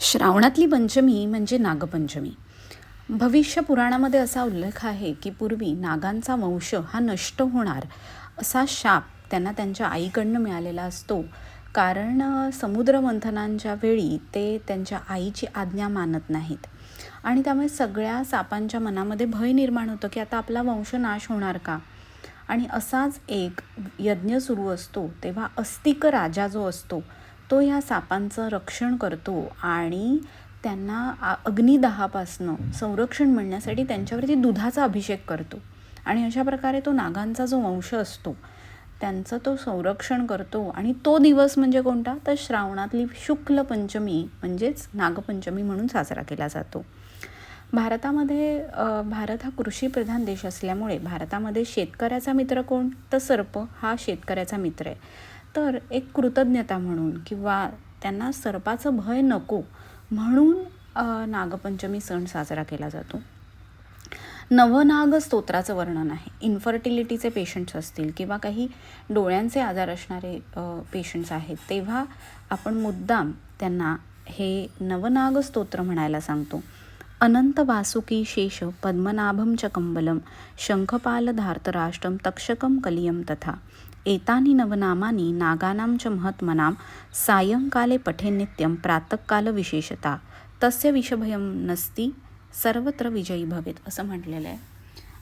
श्रावणातली पंचमी म्हणजे नागपंचमी. भविष्य पुराणामध्ये असा उल्लेख आहे की पूर्वी नागांचा वंश हा नष्ट होणार असा शाप त्यांना त्यांच्या आईकडनं मिळालेला असतो. कारण समुद्रमंथनांच्या वेळी ते त्यांच्या आईची आज्ञा मानत नाहीत. आणि त्यामुळे सगळ्या सापांच्या मनामध्ये भय निर्माण होतं की आता आपला वंश नाश होणार का? आणि असाच एक यज्ञ सुरू असतो तेव्हा अस्तिक राजा जो असतो तो या सापांचं रक्षण करतो आणि त्यांना अग्निदाहापासनं संरक्षण मिळण्यासाठी त्यांच्यावरती दुधाचा अभिषेक करतो. आणि अशा प्रकारे तो नागांचा जो वंश असतो त्यांचं तो संरक्षण करतो. आणि तो दिवस म्हणजे कोणता? तर श्रावणातली शुक्ल पंचमी म्हणजेच नागपंचमी म्हणून साजरा केला जातो. भारतामध्ये भारत हा कृषीप्रधान देश असल्यामुळे भारतामध्ये शेतकऱ्याचा मित्र कोण? तर सर्प हा शेतकऱ्याचा मित्र आहे. तर एक कृतज्ञता म्हणून किंवा त्यांना सर्पाचं भय नको म्हणून नागपंचमी सण साजरा केला जातो. नवनाग स्तोत्राचं वर्णन आहे. इन्फर्टिलिटीचे पेशंट्स असतील किंवा काही डोळ्यांचे आजार असणारे पेशंट्स आहेत तेव्हा आपण मुद्दाम त्यांना हे नवनाग स्तोत्र म्हणायला सांगतो. अनंत वासुकी शेष पद्मनाभं च कंबलं शंखपाल धार्तराष्ट्रं तक्षकं कलियं तथा। एतानि नवनामानि नागानां च महात्मनां सायंकाले पठे नित्यं प्रातःकाल विशेषता तस्य विषभयं नसती सर्वत्र विजयी भवेत असं म्हटलेलं आहे।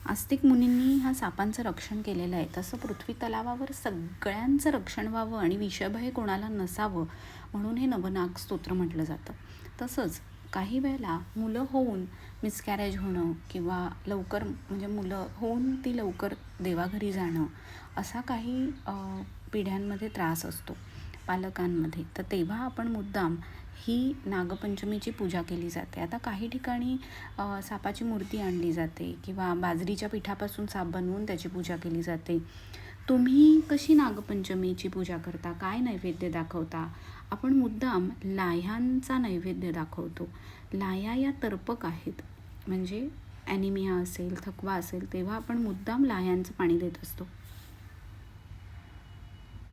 आस्तिक मुनींनी ह्या सापांचं रक्षण केलेलं आहे. तसं पृथ्वी तलावावर सगळ्यांचं रक्षण व्हावं आणि विषभय कोणाला नसावं म्हणून हे नवनाग स्तोत्र म्हटलं जातं. तसंच काही वेळेला मुलं होऊन मिसकॅरेज होणं किंवा लवकर म्हणजे मुलं होऊन ती लवकर देवाघरी जाणं असा काही पिढ्यांमध्ये त्रास असतो पालकांमध्ये. तर तेव्हा आपण मुद्दाम ही नागपंचमीची पूजा केली जाते. आता काही ठिकाणी सापाची मूर्ती आणली जाते किंवा बाजरीच्या पिठापासून साप बनवून त्याची पूजा केली जाते. तुम्ही कशी नागपंचमीची पूजा करता? काय नैवेद्य दाखवता? आपण मुद्दाम लाह्यांचा नैवेद्य दाखवतो. लाह्या या तर्पक आहेत. म्हणजे ॲनिमिया असेल थकवा असेल तेव्हा आपण मुद्दाम लाह्यांचं पाणी देत असतो.